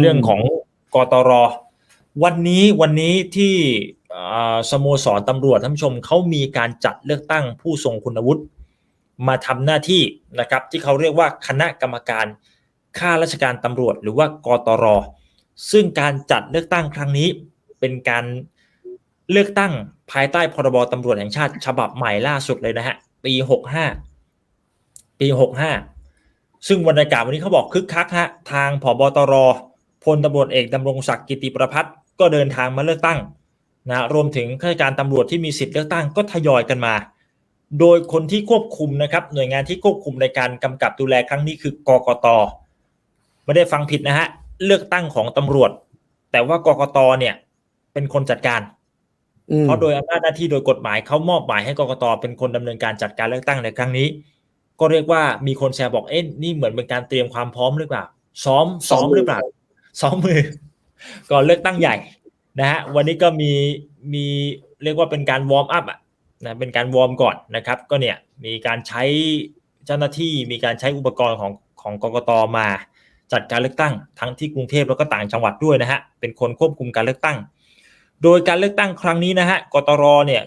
เรื่องของกตร วันนี้วันนี้ที่สโมสรตำรวจท่านผู้ชมเขามีการจัดเลือกตั้งผู้ทรงคุณวุฒิมาทำหน้าที่นะครับ ที่เขาเรียกว่าคณะกรรมการข้าราชการตำรวจ หรือว่ากตร ซึ่งการจัดเลือกตั้งครั้งนี้ เป็นการเลือกตั้งภายใต้พรบตำรวจแห่งชาติ ฉบับใหม่ล่าสุดเลยนะฮะปีหกห้าปีหกห้าซึ่งบรรยากาศวันนี้เขาบอกคึกคักฮะทางผบตร พลตำรวจเอกดำรงศักดิ์กิติประพัฒน์ก็เดินทางมาเลือกตั้งนะรวมถึงข้าราชการตำรวจที่มีสิทธิ์เลือกตั้งก็ทยอยกันมา โดยคนที่ควบคุมนะครับหน่วยงานที่ควบคุมในการกำกับดูแลครั้งนี้คือกกตไม่ได้ฟังผิดนะฮะเลือกตั้งของตำรวจ แต่ว่ากกตเนี่ยเป็นคนจัดการเพราะโดยอำนาจหน้าที่โดยกฎหมายเขามอบหมายให้กกตเป็นคนดำเนินการจัดการเลือกตั้งในครั้งนี้ ก็เรียกว่ามีคนแชร์บอกเอ๊ะนี่เหมือนเป็นการเตรียมความพร้อมหรือเปล่า ซ้อมซ้อมหรือเปล่า ซ้อมมือ ก่อนเลือกตั้งใหญ่นะฮะวันนี้ก็มีมีเรียกว่าเป็นการวอร์มอัพอะนะเป็นการวอร์มก่อนนะครับ ก็เนี่ยมีการใช้เจ้าหน้าที่มีการใช้อุปกรณ์ของของกกตมาจัดการเลือกตั้งทั้งที่กรุงเทพแล้วก็ต่างจังหวัดด้วยนะฮะเป็นคนควบคุมการเลือกตั้ง โดยการเลือกตั้งครั้งนี้นะฮะกตรเนี่ย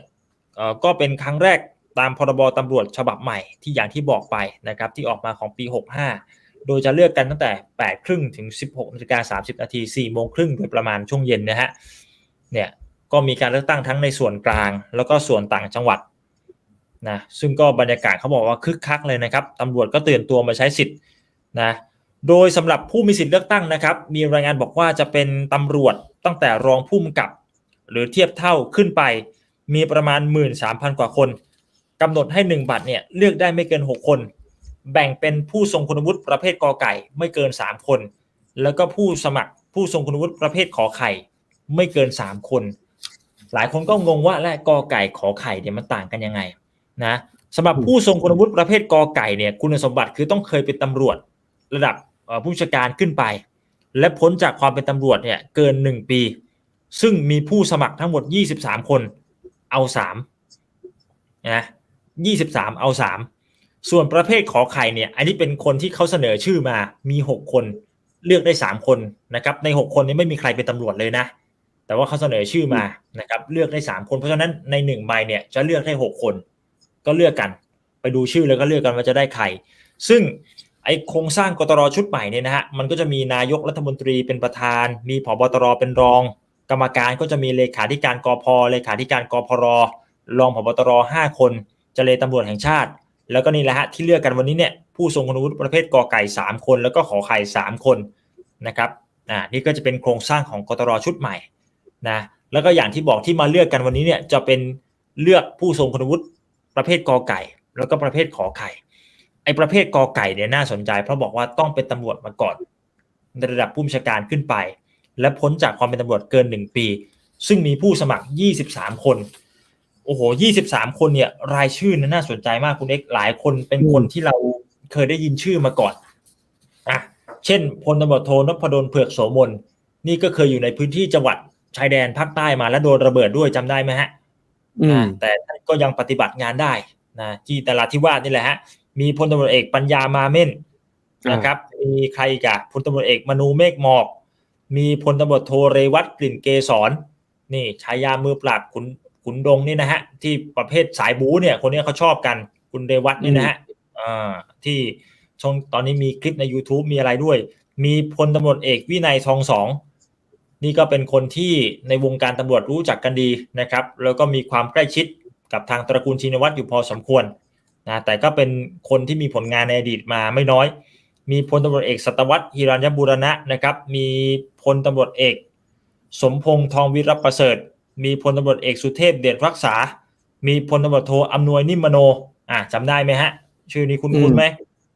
ก็เป็นครั้งแรกตามพรบตำรวจฉบับใหม่ที่อย่างที่บอกไปนะครับที่ออกมาของปี 65 โดยจะเลือกกันตั้งแต่8ครึ่งถึง 16นาฬิกา30นาที4โมงครึ่งโดยประมาณช่วงเย็นนะฮะเนี่ยก็มีการเลือกตั้งทั้งในส่วนกลาง แล้วก็ส่วนต่างจังหวัดนะซึ่งก็บรรยากาศเขาบอกว่าคึกคักเลยนะครับตำรวจก็เตื่นตัวมาใช้สิทธิ์นะโดยสำหรับผู้มีสิทธิ์เลือกตั้งนะครับ มีรายงานบอกว่าจะเป็นตำรวจตั้งแต่รองผู้กำกับ หรือเทียบเท่าขึ้นไป มีประมาณ 13,000 กว่าคนกำหนดให้ 1 บัตรเนี่ยเลือกได้ไม่เกิน 6 คน แบ่งเป็นผู้ทรงคุณวุฒิประเภทกอไก่ไม่เกิน 3 คน แล้วก็ผู้สมัครผู้ทรงคุณวุฒิประเภทขอไข่ไม่เกิน 3 คน หลายคนก็งงว่าและกอไก่ขอไข่เนี่ยมันต่างกันยังไงนะสำหรับผู้ทรงคุณวุฒิประเภทกอไก่เนี่ยคุณสมบัติคือต้องเคยเป็นตำรวจระดับผู้ชาการขึ้นไป และพ้นจากความเป็นตำรวจเนี่ยเกิน 1 ปี ซึ่งมีผู้สมัครทั้งหมด 23 คนเอา3นะ23 เอา 3 ส่วนประเภทขอไข่เนี่ย อันนี้เป็นคนที่เขาเสนอชื่อมา มี 6 คนเลือกได้ 3 คนนะครับ ใน 6 คนนี้ไม่มีใครเป็นตำรวจเลยนะ แต่ว่าเขาเสนอชื่อมานะครับ เลือกได้ 3 คน เพราะฉะนั้นใน1ใบเนี่ยจะเลือกได้ 6 คน ก็เลือกกัน ไปดูชื่อแล้วก็เลือกกันว่าจะได้ใคร ซึ่งไอโครงสร้างกตรชุดใหม่เนี่ยนะฮะ มันก็จะมีนายกรัฐมนตรีเป็นประธาน มีผบตรเป็นรอง กรรมการก็จะมีเลขาธิการกพเลขาธิการกพรรองผบตรห้าคนเจเลตำรวจแห่งชาติ แล้วก็นี่แหละฮะที่เลือกกันวันนี้เนี่ยผู้ทรงคุณวุฒิประเภทกอไก่สามคน แล้วก็ขอไข่สามคนนะครับอ่านี่ก็จะเป็นโครงสร้างของกตรชุดใหม่นะแล้วก็อย่างที่บอกที่มาเลือกกันวันนี้เนี่ยจะเป็นเลือกผู้ทรงคุณวุฒิประเภทกอไก่ แล้วก็ประเภทขอไข่ไอ้ประเภทกอไก่เนี่ยน่าสนใจ เพราะบอกว่าต้องเป็นตำรวจมาก่อนระดับผู้บัญชาการขึ้นไป และพ้นจากความเป็นตำรวจเกินหนึ่งปี ซึ่งมีผู้สมัคร 23 คน โอ้โห23คนเนี่ย รายชื่อน่าสนใจมากคุณเอ็กหลายคนเป็นคนที่เราเคยได้ยินชื่อมาก่อนอะเช่นพลตำรวจโทนพดลเผือกโสมนนี่ก็เคยอยู่ในพื้นที่จังหวัดชายแดนภาคใต้มาแล้วโดนระเบิดด้วยจำได้ไหมฮะแต่ก็ยังปฏิบัติงานได้นะที่ตลาดที่ว่านี่แหละฮะ มีพลตำรวจเอกปัญญามาเม่นนะครับ มีใครกับพลตำรวจเอกมนูเมฆหมอก มีพลตำรวจโทเรวัตกลิ่นเกษรนี่ฉายามือปราบขุน ขุนดงนี่นะฮะ ที่ประเภทสายบูเนี่ย คนนี้เขาชอบกันคุณเรวัตนี่นะฮะอ่าที่ช่องตอนนี้มีคลิปใน YouTube มีอะไรด้วย มีพลตำรวจเอกวินัยทองสองนี่ก็เป็นคนที่ในวงการตำรวจรู้จักกันดีนะครับ แล้วก็มีความใกล้ชิดกับทางตระกูลชินวัตรอยู่พอสมควรนะแต่ก็เป็นคนที่มีผลงานในอดีตมาไม่น้อย มีพลตำรวจเอกสัตวัตรฮิรัญญบุรณะนะครับ มีพลตำรวจเอก สมพงษ์ทองวิรประเสริฐ มีพลตำรวจเอกสุเทพเดชรักษา มีพลตำรวจโทอำนวยนิมมโน อ่าจำได้ไหมฮะ ชื่อนี้คุณคุณไหม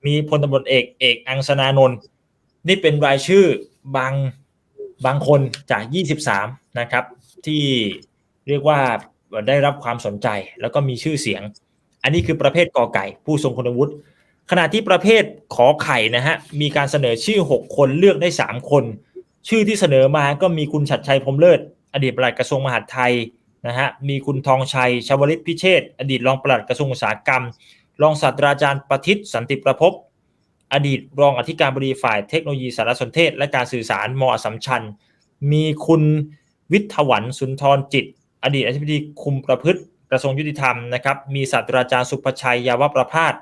มีพลตำรวจเอกเอกอังสนานนท์นี่เป็นรายชื่อบางบางคนจาก 23 นะครับ ที่เรียกว่าได้รับความสนใจแล้วก็มีชื่อเสียง อันนี้คือประเภทกอไก่ ผู้ทรงคุณวุฒิขณะที่ประเภทขอไข่นะฮะมีการเสนอชื่อ 6 คนเลือกได้ 3 คน ชื่อที่เสนอมาก็มีคุณชัดชัยพรมเลิศ อดีตปลัดกระทรวงมหาดไทยนะฮะมีคุณทองชัยชวลิตพิเชษอดีตรองปลัดกระทรวงอุตสาหกรรม รองศาสตราจารย์ประทิตสันติประพบอดีตรองอธิการบดีฝ่ายเทคโนโลยีสารสนเทศ และการสื่อสารมอสัมชัญ มีคุณวิทวัน สุนทรจิต อดีตอธิบดีคุมประพฤติกระทรวงยุติธรรมนะครับมีศาสตราจารย์สุภชัยยาวประพาส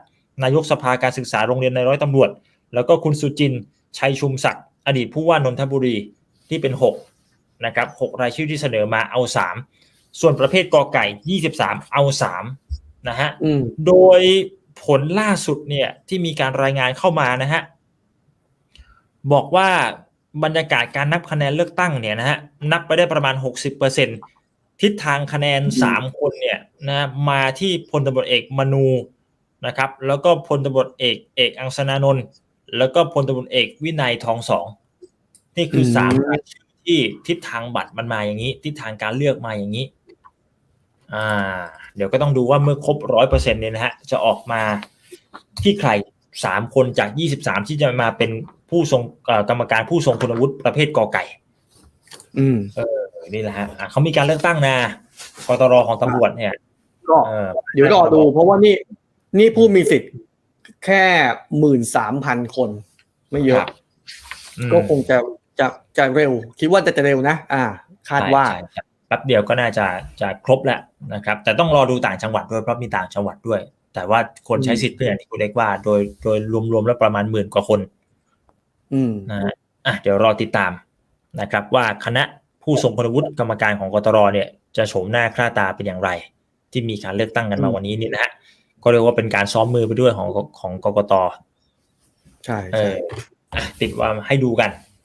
นายกสภาการศึกษาโรงเรียนในร้อยตำรวจ แล้วก็คุณสุจินชัยชุมศักดิ์อดีตผู้ว่านนทบุรีที่เป็น 6 นะครับ6รายชื่อที่เสนอมาเอา3ส่วนประเภทกอไก่23เอา3นะฮะอืมโดยผลล่าสุดเนี่ยที่มีการรายงานเข้ามานะฮะบอกว่าบรรยากาศการนับคะแนนเลือกตั้งเนี่ยนะฮะนับไปได้ประมาณ 60%ทิศทางคะแนน 3 คนเนี่ยนะมาที่พลตำรวจเอกมนูนะครับแล้วก็พลตำรวจเอกเอกอังสนานนท์แล้วก็พลตำรวจเอกวินัยทองสองนี่คือสามอืมรายชื่อ ที่ทิศทางบัตรมันมาอย่างนี้ ทิศทางการเลือกมาอย่างนี้ อ่า เดี๋ยวก็ต้องดูว่าเมื่อครบร้อยเปอร์เซ็นเนี่ยนะฮะจะออกมาที่ใครสามคนจากยี่สิบสามที่จะมาเป็นผู้ทรงเอ่อกรรมการผู้ทรงคุณวุฒิประเภทกอไก่ อืม เออ นี่แหละฮะอะเขามีการเลือกตั้งนะกตรของตำรวจเนี่ย ก็เออเดี๋ยวรอดู เพราะว่านี่ นี่ผู้มีสิทธิ์แค่หมื่นสามพันคน ไม่เยคอะรับอืมก็คงจะ จะจะเร็ว คิดว่าจะจะเร็วนะ อ่า คาดว่าใช่ใช่แป๊บเดียวก็น่าจะจะครบแล้วนะครับ แต่ต้องรอดูต่างจังหวัดด้วยเพราะมีต่างจังหวัดด้วย แต่ว่าคนใช้สิทธิ์ก็อย่างที่คุณเล็กว่า โดยโดยรวมๆแล้วประมาณหมื่นกว่าคน อืมนะฮะอะเดี๋ยวรอติดตามนะครับ ว่าคณะผู้ทรงคุณวุฒิกรรมการของกตรเนี่ย จะโฉมหน้าค่าตาเป็นอย่างไร ที่มีการเลือกตั้งกันมาอืมวันนี้นี่นะฮะก็เรียกว่าเป็นการซ้อมมือไปด้วยของของกกตใช่เอใช่ออะติดว่าให้ดูกัน